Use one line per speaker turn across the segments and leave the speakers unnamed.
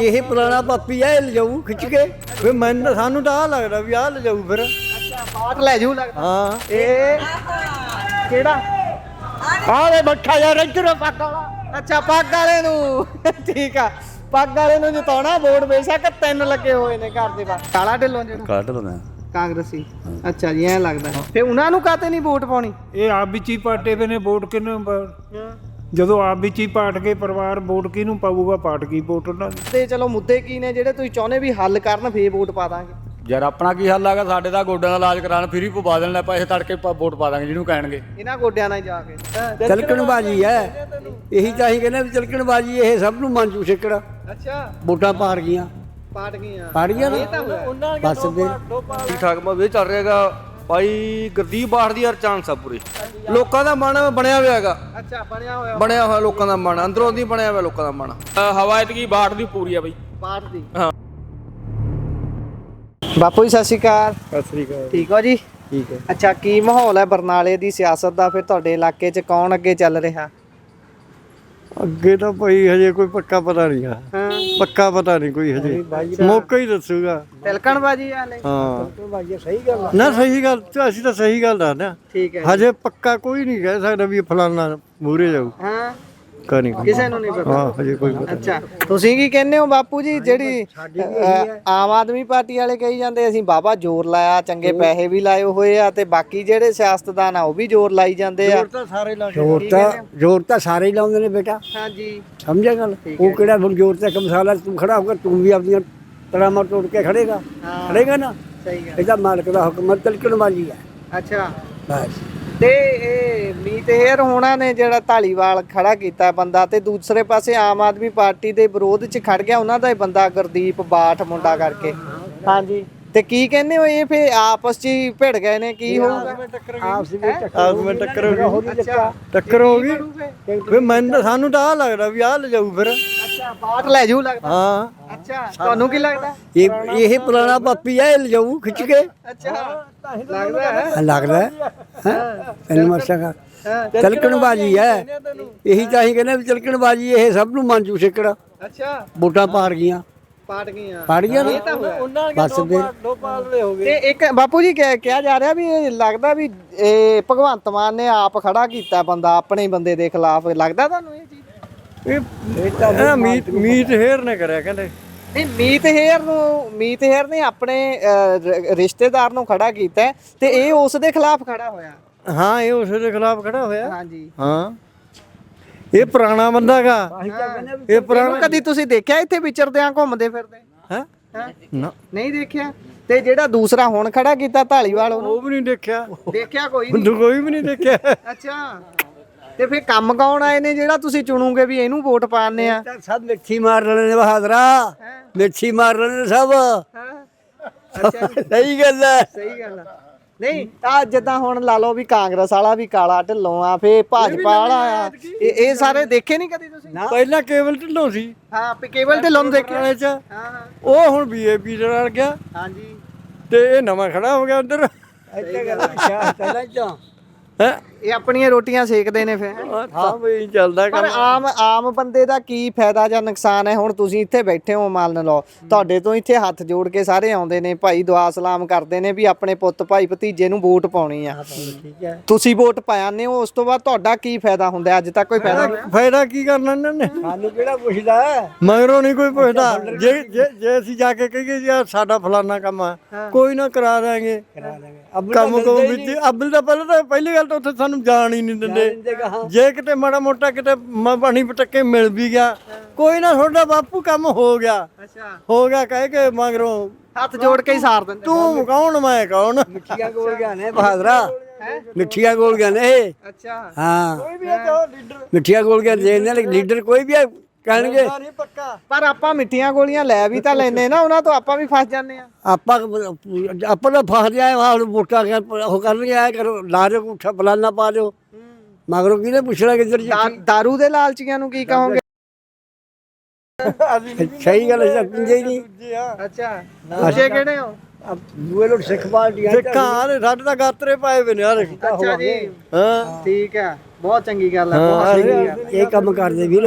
ਇਹ ਪੁਰਾਣਾ ਪਾਪੀ ਆ ਇਹ ਲਿਜਾਊ ਖਿੱਚ ਕੇ। ਵੀ ਮੈਨੂੰ ਤਾਂ- ਸਾਨੂੰ ਤਾਂ ਆ ਲੱਗਦਾ ਵੀ ਆ ਲਿਜਾਊ ਫਿਰ।
ਅੱਛਾ ਪਾਟ ਲੈ ਜੂ ਲੱਗਦਾ।
ਹਾਂ
ਇਹ ਕਿਹੜਾ?
ਆਵੇ ਬੱਠਾ ਯਾਰ ਇੱਧਰ ਪੱਕ ਵਾਲਾ।
ਅੱਛਾ ਪੱਗ ਵਾਲੇ ਨੂੰ। ਠੀਕ ਆ। ਪੱਗ ਵਾਲੇ ਨੂੰ ਜਿਤਾਉਣਾ ਵੋਟ ਬੇਸ਼ੱਕ ਤਿੰਨ ਲੱਗੇ ਹੋਏ ਨੇ ਘਰ ਦੇ ਬਾਹਰ। ਕਾਲਾ ਢਿੱਲੋਂ ਜਿਹੜਾ
ਕੱਢ ਲਵਾਂ
ਕਾਂਗਰਸੀ। ਅੱਛਾ ਜੀ ਐ ਲੱਗਦਾ। ਫੇ ਉਹਨਾਂ ਨੂੰ ਕਾਤੇ ਨਹੀਂ ਵੋਟ ਪਾਉਣੀ?
ਇਹ ਆਪ ਵਿੱਚ ਹੀ ਪਾਟੇ ਪਏ ਨੇ ਵੋਟ ਕਿਹਨੂੰ ਪਾ- ਜਦੋਂ ਆਪ ਵਿੱਚ ਹੀ ਪਾਟ ਕੇ ਪਰਿਵਾਰ ਵੋਟ ਕਿਹਨੂੰ ਪਾਊਗਾ? ਪਾਟ ਕੀ ਵੋਟ ਉਹਨਾਂ ਦੀ?
ਤੇ ਚਲੋ ਮੁੱਦੇ ਕੀ ਨੇ ਜਿਹੜੇ ਤੁਸੀਂ ਚਾਹੁੰਦੇ ਵੀ ਹੱਲ ਕਰਨ ਫੇ ਵੋਟ ਪਾ ਦਾਂਗੇ।
ਯਾਰ ਆਪਣਾ ਕੀ ਹੱਲ ਆਗਾ ਸਾਡੇ ਦਾ ਗੋਡਿਆਂ ਦਾ ਇਲਾਜ ਕਰਾਣ ਫ੍ਰੀ ਪਵਾ ਦੇਣ ਲੈ ਪੈਸੇ ਤੜਕੇ ਪ- ਵੋਟ ਪਾ ਦਾਂਗੇ ਜਿਹਨੂੰ ਕਹਿਣਗੇ।
ਇਹਨਾਂ ਗੋਡਿਆਂ ਨਾਲ ਜਾ ਕੇ।
ਚਲਕਣ ਬਾਜੀ ਹੈ। ਇਹੀ ਤਾਂ ਕਹਿੰਦੇ ਵੀ ਚਲਕਣ ਬਾਜੀ ਇਹ ਸਭ ਨੂੰ ਮੰਜੂ ਛੇਕੜ
ਅੱਛਾ।
ਵੋਟਾਂ ਪਾੜ ਗਈਆਂ।
ਪਾਟ ਗਈਆਂ।
ਪਾੜ ਗਈਆਂ
ਇਹ ਤਾਂ
ਨਾ
ਹੋਇਆ
ਬਸ ਫਿਰ।
ਠੀਕ ਠਾਕ ਮੈਂ ਵੇ ਚੱਲ ਰਿਹਾਗਾ ਭਾਈ ਗੁਰਦੀਪ ਬਾੜ ਦੀ ਯਾਰ ਚਾਂਸ ਆ ਪੂਰੀ। ਲੋਕਾਂ ਦਾ ਮਨ ਬਣਿਆ ਹੋਇਆ ਹੈਗਾ।
ਅੱਛਾ ਬਣਿਆ ਹੋਇਆ।
ਬਣਿਆ ਹੋਇਆ ਲੋਕਾਂ ਦਾ ਮਨ ਅੰਦਰੋਂ ਦੀ ਬਣਿਆ ਹੋਇਆ ਲੋਕਾਂ ਦਾ ਮਨ। ਹਵਾਇਤ ਕੀ ਬਾੜ ਦੀ ਪੂਰੀ ਆ ਬਈ।
ਪਾਟ ਦੀ।
ਹਾਂ।
ਬਾਪੂ ਜੀ ਸਤਿ ਸ਼੍ਰੀ ਅਕਾਲ।
ਸਤਿ ਸ੍ਰੀ ਅਕਾਲ।
ਠੀਕ ਹੋ ਜੀ?
ਠੀਕ ਹੈ।
ਅੱਛਾ ਕੀ ਮਾਹੌਲ ਹੈ ਬਰਨਾਲੇ ਦੀ ਸਿਆਸਤ ਦਾ? ਫਿਰ ਤੁਹਾਡੇ ਇਲਾਕੇ 'ਚ ਕੌਣ ਅੱਗੇ ਚੱਲ ਰਿਹਾ?
ਅੱਗੇ ਤਾਂ ਭਾਈ ਹਜੇ ਕੋਈ ਪੱਕਾ ਪਤਾ ਨਹੀਂ ਆ।
ਹਾਂ।
ਪੱਕਾ ਪਤਾ ਨਹੀਂ ਕੋਈ ਹਜੇ। ਮੌਕਾ ਹੀ ਦੱਸੂਗਾ।
ਤਿਲਕਣ ਬਾਜੀ ਵਾਲੇ
ਹਾਂ।
ਬਾਜੀ ਸਹੀ ਗੱਲ
ਨਾ ਸਹੀ ਗੱਲ ਤਾਂ ਅਸੀਂ ਤਾਂ ਸਹੀ ਗੱਲ ਦੱਸਦੇ ਹਾਂ।
ਠੀਕ ਹੈ
ਹਜੇ ਪੱਕਾ ਕੋਈ ਨਹੀਂ ਕਹਿ ਸਕਦਾ ਵੀ ਫਲਾਨਾ ਮੂਰੇ ਜਾਊ।
ਹਾਂ।
ਕਾ ਨਹੀਂ
ਕਿਸੇ ਨੂੰ ਨਹੀਂ ਪਤਾ।
ਹਾਂ ਹਜੇ ਕੋਈ ਪਤਾ
ਅੱਛਾ ਤੁਸੀਂ ਕੀ ਕਹਿੰਦੇ ਹੋ ਬਾਪੂ ਜੀ? ਜਿਹੜੀ ਅ, ਆਮ ਆਦਮੀ ਪਾਰਟੀ ਵਾਲੇ ਕਹੀ ਜਾਂਦੇ ਅਸੀਂ ਬਾਬਾ ਜ਼ੋਰ ਲਾਇਆ ਚੰਗੇ ਪੈਸੇ ਵੀ ਲਾਏ ਹੋਏ ਆ ਤੇ ਬਾਕੀ ਜਿਹੜੇ ਸਿਆਸਤਦਾਨ ਆ ਉਹ ਵੀ ਜ਼ੋਰ ਲਾਈ ਜਾਂਦੇ ਆ।
ਤਾਂ ਸਾਰੇ ਲਾ ਜ਼ੋਰ ਤਾਂ ਜ਼ੋਰ ਤਾਂ ਸਾਰੇ ਹੀ ਲਾਉਂਦੇ ਨੇ ਬੇਟਾ।
ਹਾਂਜੀ।
ਸਮਝਿਆ ਗੱਲ? ਉਹ ਕਿਹੜਾ ਹੁਣ ਜ਼ੋਰ ਤੇ ਕਮਸਾਲਾ ਤੂੰ ਖੜਾ ਹੋਗਾ ਤੂੰ ਵੀ ਆਪਣੀਆਂ ਤੜਾਮਾ ਤੋੜ ਕੇ ਖੜੇਗਾ। ਖੜੇਗਾ ਨਾ?
ਸਹੀ ਗੱਲ।
ਇਹਦਾ ਮਾਲਕ ਦਾ ਹੁਕਮ ਤਲਕਣ ਵਾਲੀ ਹੈ
ਅੱਛਾ।
ਬਸ।
ਤੇ ਇਹ ਮੀਤ ਹੇਰ ਹੋਣਾ ਨੇ ਜਿਹੜਾ ਢਾਲੀਵਾਲ ਖੜਾ ਕੀਤਾ ਬੰਦਾ ਤੇ ਦੂਸਰੇ ਪਾਸੇ ਆਮ ਆਦਮੀ ਪਾਰਟੀ ਦੇ ਵਿਰੋਧ 'ਚ ਖੜ ਗਿਆ ਉਹਨਾਂ ਦਾ ਹੀ ਬੰਦਾ ਗੁਰਦੀਪ ਬਾਠ ਮੁੰਡਾ ਕਰਕੇ। ਹਾਂਜੀ। ਤੇ ਕੀ ਕਹਿੰਦੇ ਹੋ ਇਹ ਫੇ ਆਪਸ 'ਚ ਹੀ ਭਿੜ ਗਏ ਨੇ ਕੀ ਹੋਊਗਾ?
ਆਪਸ ਵਿੱਚ ਟੱਕਰ ਹੋ ਗਈ। ਟੱਕਰ ਹੋ ਗਈ। ਵੀ ਮੈਨੂੰ ਤਾਂ- ਸਾਨੂੰ ਤਾਂ ਆ ਲੱਗਦਾ ਵੀ ਆ ਲਿਜਾਊ ਫਿਰ।
ਅੱਛਾ ਬਾਠ ਲੈ ਜੂ ਲੱਗਦਾ।
ਹਾਂ।
ਅੱਛਾ ਤੁਹਾਨੂੰ ਕੀ ਲੱਗਦਾ?
ਇਹ ਇਹ ਪੁਰਾਣਾ ਪਾਪੀ ਆ ਇਹ ਲਿਜਾਊ ਖਿੱਚ ਕੇ।
ਅੱਛਾ। ਲੱਗਦਾ ਹੈ?
ਲੱਗਦਾ ਹੈ। ਤੈਨੂੰ ਮਰਸ਼ਾ ਤਲਕਣ ਬਾਜੀ ਹੈ ਇਹੀ ਤਾਂ ਅਸੀਂ ਕਹਿੰਦੇ ਵੀ ਤਲਕਣ ਬਾਜੀ ਇਹ ਸਭ ਨੂੰ ਮੰਜੂ ਛੇਕੜ।
ਅੱਛਾ।
ਵੋਟਾਂ ਪਾੜ ਗਈਆਂ।
ਪਾਟ ਗਈਆਂ।
ਪਾੜ ਗਈਆਂ ਨਾ?
ਇਹ ਤਾਂ
ਬਸ
ਇੱਕ ਬਾਪੂ ਜੀ ਕਹਿ- ਕਿਹਾ ਜਾ ਰਿਹਾ ਵੀ ਇਹ ਲੱਗਦਾ ਵੀ ਇਹ ਭਗਵੰਤ ਮਾਨ ਨੇ ਆਪ ਖੜਾ ਕੀਤਾ ਬੰਦਾ ਆਪਣੇ ਹੀ ਬੰਦੇ ਦੇ ਖਿਲਾਫ। ਲੱਗਦਾ ਤੁਹਾਨੂੰ ਇਹ ਚੀਜ਼?
ਇਹ ਮੀਤ ਮੀਤ ਹੇਰ ਨੇ ਕਰਿਆ ਕਹਿੰਦੇ।
ਨਹੀਂ ਮੀਤ ਹੇਅਰ ਨੂੰ ਮੀਤ ਹੇਅਰ ਨੇ ਆਪਣੇ ਅਹ, ਰਿਸ਼ਤੇਦਾਰ ਨੂੰ ਖੜਾ ਕੀਤਾ ਹੈ ਤੇ ਇਹ ਉਸ ਦੇ ਖਿਲਾਫ ਖੜਾ ਹੋਇਆ।
ਹਾਂ ਇਹ ਉਸ ਦੇ ਖਿਲਾਫ ਖੜਾ ਹੋਇਆ।
ਹਾਂਜੀ।
ਹਾਂ। ਇਹ ਪੁਰਾਣਾ ਬੰਦਾਗਾ ਇਹ ਪੁਰਾਣਾ
ਇਹਨੂੰ ਕਦੀ ਤੁਸੀਂ ਦੇਖਿਆ ਇੱਥੇ ਵਿਚਰਦਿਆਂ ਘੁੰਮਦੇ ਫਿਰਦੇ?
ਹੈ?
ਹੈਂ?
ਨਾ।
ਨਹੀਂ ਦੇਖਿਆ? ਤੇ ਜਿਹੜਾ ਦੂਸਰਾ ਹੁਣ ਖੜਾ ਕੀਤਾ ਢਾਲੀਵਾਲ ਉਹਨੂੰ?
ਉਹ ਵੀ ਨਹੀਂ ਦੇਖਿਆ।
ਦੇਖਿਆ ਕੋਈ ਨਹੀਂ?
ਬੰਦੂ ਕੋਈ ਵੀ ਨਹੀਂ ਦੇਖਿਆ।
ਅੱਛਾ। ਤੇ ਫਿਰ ਕੰਮ ਕੌਣ ਆਏ ਨੇ ਜਿਹੜਾ ਤੁਸੀਂ ਚੁਣੋਗੇ ਵੀ ਇਹਨੂੰ ਵੋਟ ਪਾਣੇ ਆ?
ਸਭ ਮਿੱਠੀ ਮਾਰ ਲੈਣੇ ਨੇ ਬਹਾਦਰਾ। ਮਿੱਠੀ ਮਾਰ ਲੈਣੇ ਨੇ ਸਭ। ਸਹੀ ਗੱਲ ਹੈ।
ਸਹੀ ਗੱਲ ਨਹੀਂ ਆ ਜਿੱਦਾਂ ਹੁਣ ਲਾ ਲਓ ਵੀ ਕਾਂਗਰਸ ਵਾਲਾ ਵੀ ਕਾਲਾ ਢਿੱਲੋਂ ਆ ਫੇ ਭਾਜਪਾ ਵਾਲਾ ਆ। ਇਹ ਇਹ ਸਾਰੇ ਦੇਖੇ ਨਹੀਂ ਕਦੀ ਤੁਸੀਂ?
ਪਹਿਲਾਂ ਕੇਵਲ ਢਿੱਲੋਂ ਸੀ।
ਹਾਂ ਵੀ ਕੇਵਲ ਢਿੱਲੋਂ ਨੂੰ ਦੇਖਿਆ। ਹਾਂ ਹਾਂ।
ਉਹ ਹੁਣ ਬੀਏਪੀ ਦੇ ਨਾਲ ਗਿਆ।
ਹਾਂਜੀ।
ਤੇ ਇਹ ਨਵਾਂ ਖੜਾ ਹੋ ਗਿਆ ਉਧਰ। ਪਹਿਲਾਂ ਚ ਹੈ?
ਇਹ ਆਪਣੀਆਂ ਰੋਟੀਆਂ ਸੇਕਦੇ ਨੇ ਫਿਰ।
ਹਾਂ ਬਈ ਚੱਲਦਾ
ਪਰ
ਕੰਮ।
ਆਮ ਆਮ ਬੰਦੇ ਦਾ ਕੀ ਫਾਇਦਾ ਜਾਂ ਨੁਕਸਾਨ ਹੈ? ਹੁਣ ਤੁਸੀਂ ਇੱਥੇ ਬੈਠੇ ਹੋ ਮੰਨ ਲਓ ਤੁਹਾਡੇ ਤੋਂ ਇੱਥੇ ਹੱਥ ਜੋੜ ਕੇ ਸਾਰੇ ਆਉਂਦੇ ਨੇ ਭਾਈ ਦੁਆ ਸਲਾਮ ਕਰਦੇ ਨੇ ਵੀ ਆਪਣੇ ਪੁੱਤ ਭਾਈ ਭਤੀਜੇ ਨੂੰ ਵੋਟ ਪਾਉਣੀ ਆ।
ਠੀਕ ਹੈ।
ਤੁਸੀਂ ਵੋਟ ਪਾਉਂਦੇ ਹੋ ਉਸ ਤੋਂ ਬਾਅਦ ਤੁਹਾਡਾ ਕੀ ਫਾਇਦਾ ਹੁੰਦਾ? ਅੱਜ ਤੱਕ ਕੋਈ ਫਾਇਦਾ ਨਹੀਂ
ਫਾਇਦਾ ਕੀ ਕਰਨਾ ਇਹਨਾਂ ਨੇ?
ਸਾਨੂੰ ਕਿਹੜਾ ਪੁੱਛਦਾ?
ਮਗਰੋਂ ਨਹੀਂ ਕੋਈ ਪੁੱਛਦਾ। ਜੇ ਜੇ ਜੇ ਅਸੀਂ ਜਾ ਕੇ ਕਹੀਏ ਯਾਰ ਸਾਡਾ ਫਲਾਨਾ ਕੰਮ ਆ ਕੋਈ ਨਾ ਕਰਾ ਦਾਂਗੇ ਕੰਮ ਕੋ ਵਿੱਚ ਅਬਲ ਦਾ ਪਹਿਲਾਂ ਤਾਂ ਪਹਿਲੀ ਗੱਲ ਤਾਂ ਉੱਥੇ ਸਾਨੂੰ ਜਾਣ ਹੀ ਨਹੀਂ ਦਿੰਦੇ। ਜੇ ਕਿਤੇ ਮਾੜਾ ਮੋਟਾ ਕਿਤੇ ਮ- ਪਾਣੀ ਪਟਕੇ ਮਿਲ ਵੀ ਗਿਆ ਕੋਈ ਨਾ ਤੁਹਾਡਾ ਬਾਪੂ ਕੰਮ ਹੋ ਗਿਆ।
ਅੱਛਾ।
ਹੋ ਗਿਆ ਕਹਿ ਕੇ ਮਗਰੋਂ
ਹੱਥ ਜੋੜ ਕੇ ਹੀ ਸਾਰ ਦਿੰਦੇ।
ਤੂੰ ਕੌਣ ਮੈਂ ਕੌਣ?
ਮਿੱਠੀਆਂ ਕੋਲ ਗਿਆ ਨੇ ਬਹਾਦਰਾ। ਮਿੱਠੀਆਂ ਕੋਲ ਗਿਆ ਨੇ।
ਅੱਛਾ।
ਹਾਂ।
ਕੋਈ ਵੀ ਹੈ ਲੀਡਰ।
ਮਿੱਠੀਆਂ ਕੋਲ ਗਿਆ ਜੇ ਇਹਨਾਂ ਲੀਡਰ ਕੋਈ ਵੀ ਹੈ ਕਹਿਣਗੇ
ਨਹੀਂ ਪੱਕਾ।
ਪਰ ਆਪਾਂ ਮਿੱਠੀਆਂ ਗੋਲੀਆਂ ਲੈ ਵੀ ਤਾਂ ਲੈਨੇ ਨਾ ਉਹਨਾਂ ਤੋਂ ਆਪਾਂ ਵੀ ਫਸ ਜਾਂਦੇ ਆ
ਆਪਾਂ ਆਪਾਂ ਦਾ ਫਸ ਜਾਏ ਹੁਣ ਵੋਟਾਂ ਕਰ ਉਹ ਕਰਨਗੇ ਆਇਆ ਕਰੋ ਲਾ ਦਿਓ ਕੁੱਠਾ ਫਲਾਨਾ ਪਾ ਦਿਓ। ਮਗਰੋਂ ਕਿਹਨੇ ਪੁੱਛਣਾ ਕਿੱਧਰ ਜੀ?
ਦਾਰੂ ਦੇ ਲਾਲਚੀਆਂ ਨੂੰ ਕੀ ਕਹੋਗੇ?
ਸਹੀ ਗੱਲ ਹੈ ਹੀ ਨਹੀਂ।
ਅੱਛਾ। ਦੂਜੇ ਕਿਹੜੇ ਹੋ?
ਦੂਏ ਲੋਕ ਸਿੱਖ ਪਾਰਟੀਆਂ
ਸਿੱਖਾਂ ਦੇ ਸਾਡੇ ਤਾਂ ਗਾਤਰੇ ਪਾਏ ਵੇ ਨੇ ਯਾਰ
ਅੱਛਾ ਜੀ।
ਹਾਂ।
ਠੀਕ ਆ ਬਹੁਤ ਚੰਗੀ ਗੱਲ ਹੈ ਬਹੁਤ ਚੰਗੀ ਗੱਲ ਹੈ।
ਇਹ ਕੰਮ ਕਰਦੇ ਵੀਰ।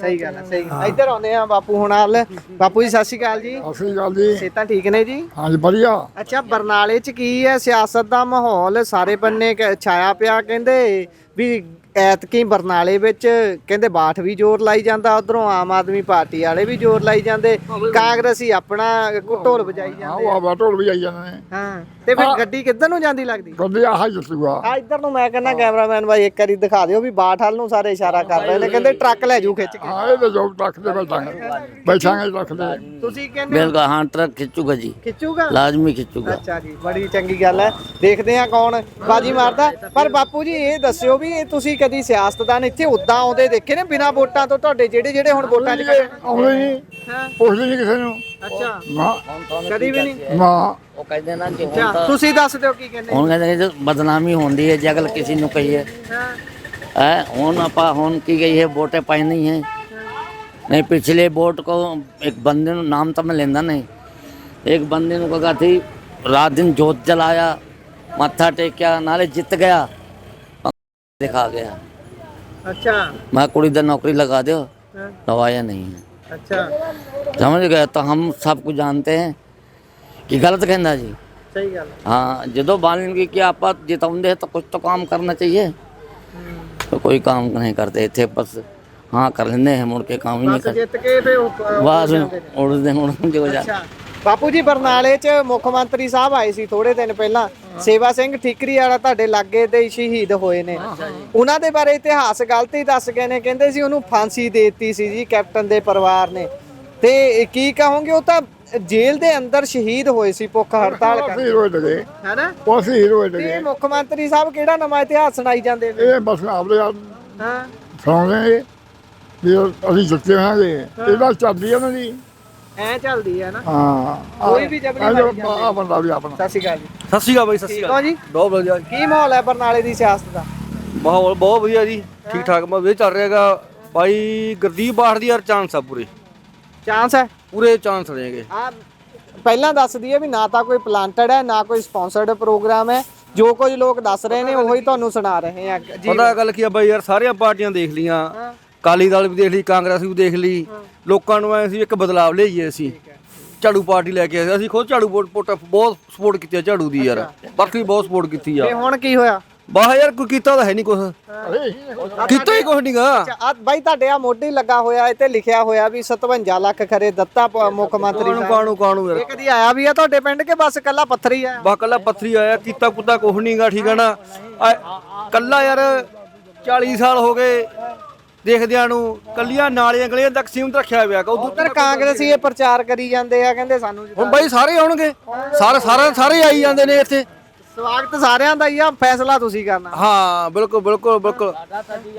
ਸਹੀ ਗੱਲ ਹੈ ਸਹੀ। ਇੱਧਰ ਆਉਂਦੇ ਆ ਬਾਪੂ ਹੁਣ ਹਾਲ। ਬਾਪੂ ਜੀ ਸਤਿ ਸ਼੍ਰੀ ਅਕਾਲ ਜੀ।
ਅਸਲੀ ਗੱਲ ਜੀ।
ਸਿਹਤਾਂ ਠੀਕ ਨੇ ਜੀ?
ਹਾਂਜੀ ਵਧੀਆ।
ਅੱਛਾ ਬਰਨਾਲੇ ਚ ਕੀ ਹੈ? ਸਿਆਸਤ ਦਾ ਮਾਹੌਲ ਸਾਰੇ ਬੰਨੇ ਕ- ਛਾਇਆ ਪਿਆ ਕਹਿੰਦੇ ਵੀ ਐਤਕੀ ਬਰਨਾਲੇ ਵਿੱਚ ਕਹਿੰਦੇ ਬਾਠ ਵੀ ਜ਼ੋਰ ਲਾਈ ਜਾਂਦਾ ਉਧਰੋਂ ਆਮ ਆਦਮੀ ਪਾਰਟੀ ਵਾਲੇ ਵੀ ਜ਼ੋਰ ਲਾਈ ਜਾਂਦੇ ਕਾਂਗਰਸੀ ਆਪਣਾ ਢੋਲ ਵਜਾਈ ਜਾਂਦੇ
ਆ। ਆਹ ਢੋਲ ਵਜਾਈ ਜਾਂਦੇ ਨੇ।
ਹਾਂ ਤੇ ਫਿਰ ਗੱਡੀ ਕਿੱਧਰ ਨੂੰ ਜਾਂਦੀ ਲੱਗਦੀ?
ਗੱਡੀ ਆਹ ਜਸੂਆ
ਆ ਇੱਧਰ ਨੂੰ ਮੈਂ ਕਹਿੰਦਾ ਕੈਮਰਾਮੈਨ ਬਾਈ ਇੱਕ ਵਾਰੀ ਦਿਖਾ ਦਿਓ ਵੀ ਬਾਠ ਵਾਲ ਨੂੰ ਸਾਰੇ ਇਸ਼ਾਰਾ ਕਰ ਰਹੇ ਨੇ ਕਹਿੰਦੇ ਟਰੱਕ ਲੈ ਜੂ ਖਿੱਚ ਕੇ।
ਹਾਂ ਇਹ ਜੋ ਟਰੱਕ ਦੇ ਬੈਠਾਂਗੇ। ਬੈਠਾਂਗੇ ਟਰੱਕ ਦੇ
ਤੁਸੀਂ ਕਹਿੰਦੇ
ਬਿਲਕੁਲ ਹਾਂ ਟਰੱਕ ਖਿੱਚੂਗਾ ਜੀ।
ਖਿੱਚੂਗਾ?
ਲਾਜ਼ਮੀ ਖਿੱਚੂਗਾ।
ਅੱਛਾ ਜੀ ਬੜੀ ਚੰਗੀ ਗੱਲ ਹੈ। ਦੇਖਦੇ ਆ ਕੌਣ ਬਾਜੀ ਮਾਰਦਾ। ਪਰ ਬਾਪੂ ਜੀ ਇਹ ਦੱਸਿਓ ਵੀ ਇਹ ਤੁਸੀਂ ਕਦੀ ਸਿਆਸਤਦਾਨ ਇੱਥੇ ਉਦਾਂ ਆਉਂਦੇ ਦੇਖੇ ਨੇ ਬਿਨਾਂ ਵੋਟਾਂ ਤੋਂ ਤੁਹਾਡੇ ਜਿਹੜੇ ਜਿਹੜੇ ਹੁਣ ਵੋਟਾਂ 'ਚ ਖੜੇ
ਆਉਂਦੇ ਨਹੀਂ
ਹਾਂ
ਪੁੱਛਦੇ ਨਹੀਂ ਕਿਸੇ ਨੂੰ
ਅੱਛਾ
ਨਾ
ਕਦੀ ਵੀ ਨਹੀਂ
ਨਾ
वो कहते हैं ना कि
ਅੱਛਾ ਤੁਸੀਂ ਦੱਸ ਦਿਓ ਕੀ ਕਹਿੰਦੇ
ਹੁਣ ਕਹਿੰਦੇ ਨੇ ਜੋ ਬਦਨਾਮੀ ਹੁੰਦੀ ਹੈ ਜੇ ਅਗਲ ਕਿਸੇ ਨੂੰ ਕਹੀਏ
ਹਾਂ
ਹੈ ਹੁਣ ਆਪਾਂ ਹੁਣ ਕੀ ਗਈ ਹੈ ਵੋਟੇ ਪਾਈ ਨਹੀਂ ਹੈ ਨਹੀਂ ਪਿਛਲੇ ਵੋਟ को एक बंदे ਨੂੰ ਨਾਮ ਤਾਂ ਮੈਂ ਲੈਂਦਾ ਨਹੀਂ ਇੱਕ ਬੰਦੇ ਨੂੰ ਕਹਾ ਥੀ ਰਾਤ ਦਿਨ ਜੋਤ ਜਲਾਇਆ ਮੱਥਾ ਟੇਕਿਆ ਨਾਲੇ ਜਿੱਤ ਗਿਆ दिखा
गया
अच्छा मैं कुड़ी इधर नौकरी लगा
दो
दवाया नहीं है
अच्छा
समझ गया तो हम सबको जानते हैं कि गलत कहना जी
सही गल
हाँ जो बालन की कि आप जिताऊंदे तो कुछ तो काम करना चाहिए तो कोई काम नहीं करते थे बस हाँ कर लेने हैं मुड़ के काम ही नहीं करते बस उड़ दे उड़ जो
जा ਬਾਪੂ ਜੀ ਬਰਨਾਲੇ 'ਚ ਮੁੱਖ ਮੰਤਰੀ ਸਾਹਿਬ ਆਏ ਸੀ ਥੋੜੇ ਦਿਨ ਪਹਿਲਾਂ। ਸੇਵਾ ਸਿੰਘ ਠੀਕਰੀ ਵਾਲਾ ਤੁਹਾਡੇ ਲਾਗੇ ਤੇ ਸ਼ਹੀਦ ਹੋਏ ਨੇ। ਉਹਨਾਂ ਦੇ ਬਾਰੇ ਇਤਿਹਾਸ ਗਲਤੀ ਦੱਸ ਗਏ ਨੇ। ਕਹਿੰਦੇ ਸੀ ਉਹਨੂੰ ਫਾਂਸੀ ਦੇ ਦਿੱਤੀ ਸੀ ਜੀ ਕੈਪਟਨ ਦੇ ਪਰਿਵਾਰ ਨੇ। ਤੇ ਕੀ ਕਹੋਗੇ ਉਹ ਤਾਂ ਜੇਲ੍ਹ ਦੇ ਅੰਦਰ ਸ਼ਹੀਦ ਹੋਏ ਸੀ ਭੁੱਖ ਹੜਤਾਲ ਕਰ
ਰੋਏ ਲਗੇ
ਹੈਨਾ?
ਉਹ ਹੀਰੋ
ਤੇ
ਲਗੇ
ਇਹ ਮੁੱਖ ਮੰਤਰੀ ਸਾਹਿਬ ਕਿਹੜਾ ਨਵਾਂ ਇਤਿਹਾਸ ਸੁਣਾਈ ਜਾਂਦੇ ਨੇ?
ਇਹ ਬਸ ਆਪਦੇ ਆਪ
ਹਾਂ।
ਸੁਣਾਉਂਦੇ ਵੀ ਅਸੀਂ ਜਿੱਤੇ ਹੋਵਾਂਗੇ ਇਹਦਾ ਚੱਲਦੀ ਆ ਨਾ ਜੀ
ਐ ਚੱਲਦੀ ਹੈ ਨਾ।
ਹਾਂ।
ਕੋਈ ਵੀ ਜਬਰੀ ਮਾਰੀ ਜਾਂਦੀ
ਆ ਬੰਦਾ ਵੀ ਆਪਣਾ।
ਸਤਿ ਸ਼੍ਰੀ ਅਕਾਲ ਜੀ।
ਸਤਿ ਸ਼੍ਰੀ ਅਕਾਲ ਬਾਈ ਸਤਿ ਸ਼੍ਰੀ
ਠੀਕ
ਅਕਾਲ।
ਹੋ ਜੀ?
ਬਹੁਤ ਵਧੀਆ
ਕੀ ਮਾਹੌਲ ਹੈ ਬਰਨਾਲੇ ਦੀ ਸਿਆਸਤ ਦਾ?
ਮਾਹੌਲ ਬਹੁਤ ਵਧੀਆ ਜੀ। ਠੀਕ ਠਾਕ ਮੈਂ ਵਧੀਆ ਚੱਲ ਰਿਹਾਗਾ ਬਾਈ ਗੁਰਦੀਪ ਬਾਠ ਦੀ ਯਾਰ ਚਾਂਸ ਆ ਪੂਰੇ।
ਚਾਂਸ ਹੈ?
ਪੂਰੇ ਚਾਂਸ ਰਹੇਗੇ
ਆ ਪਹਿਲਾਂ ਦੱਸ ਦਈਏ ਵੀ ਨਾ ਤਾਂ ਕੋਈ ਪਲਾਂਟਡ ਹੈ ਨਾ ਕੋਈ ਸਪਾਂਸਰਡ ਪ੍ਰੋਗਰਾਮ ਹੈ। ਜੋ ਕੁਝ ਲੋਕ ਦੱਸ ਰਹੇ ਨੇ ਉਹੀ ਤੁਹਾਨੂੰ ਸੁਣਾ ਰਹੇ ਆ। ਜੀ
ਪਤਾ ਗੱਲ ਕੀ ਆ ਬਾਈ ਯਾਰ ਸਾਰੀਆਂ ਪਾਰਟੀਆਂ ਦੇਖ ਲੀਆਂ ਕਾਲੀ ਦਲ ਵੀ ਦੇਖ ਲਈ ਕਾਂਗਰਸ ਵੀ ਦੇਖ ਲਈ। ਲੋਕਾਂ ਨੂੰ ਐ ਸੀ ਇੱਕ ਬਦਲਾਵ ਲਿਆਈਏ ਅਸੀਂ। ਝਾੜੂ ਪਾਰਟੀ ਲੈ ਕੇ ਆਏ ਸੀ। ਅਸੀਂ ਖੁਦ ਝਾੜੂ ਵੋਟ ਬਹੁਤ ਸਪੋਰਟ ਕੀਤੀ ਆ ਝਾੜੂ ਦੀ ਯਾਰ। ਬਾਕੀ ਬਹੁਤ ਸਪੋਰਟ ਕੀਤੀ
ਤੇ
ਆ
ਹੁਣ ਕੀ ਹੋਇਆ?
ਬਾਹ ਯਾਰ ਕੋਈ ਕੀਤਾ ਤਾਂ ਹੈ ਨਹੀਂ ਕੁਛ। ਕੀਤਾ ਹੀ ਕੁਛ ਨਹੀਂਗਾ
ਅੱਛਾ ਆ ਬਾਈ ਤੁਹਾਡੇ ਆ ਮੋਢੀ ਲੱਗਾ ਹੋਇਆ ਇੱਥੇ ਲਿਖਿਆ ਹੋਇਆ ਵੀ 57 ਲੱਖ ਖਰੇ ਦਿੱਤਾ ਮੁੱਖ ਮੰਤਰੀ
ਕਾਣੂ
ਸਾਹਿਬ।
ਕਾਣੂ ਕਾਣੂ ਯਾਰ।
ਇਹ ਕਦੀ ਆਇਆ ਵੀ ਆ ਤੁਹਾਡੇ ਪਿੰਡ ਕੇ ਬਸ ਕੱਲਾ ਪੱਥਰ ਹੀ ਆ
ਬਾ ਕੱਲਾ ਪੱਥਰੀ ਆਇਆ ਕੀਤਾ ਕੁੱਤਾ ਕੁਛ ਨਹੀਂਗਾ ਠੀਕ ਹੈ ਨਾ? ਕੱਲਾ ਯਾਰ 40 ਸਾਲ ਹੋ ਗਏ। ਦੇਖਦਿਆਂ ਨੂੰ ਕੱਲੀਆਂ ਨਾਲੀਆਂ ਗਲੀਆਂ ਤੱਕ ਸੀਮਤ ਰੱਖਿਆ ਹੋਇਆ ਕਾ ਉਦੋਂ
ਉਧਰ ਕਾਂਗਰਸੀ ਇਹ ਪ੍ਰਚਾਰ ਕਰੀ ਜਾਂਦੇ ਆ ਕਹਿੰਦੇ ਸਾਨੂੰ
ਹੁਣ ਬਾਈ ਸਾਰੇ ਆਉਣਗੇ। ਸਾਰੇ ਸਾਰੇ ਸਾਰੇ ਆਈ ਜਾਂਦੇ ਨੇ ਇੱਥੇ।
ਸਵਾਗਤ ਸਾਰਿਆਂ ਦਾ ਹੀ ਆ ਫੈਸਲਾ ਤੁਸੀਂ ਕਰਨਾ।
ਹਾਂ ਬਿਲਕੁਲ ਬਿਲਕੁਲ ਬਿਲਕੁਲ।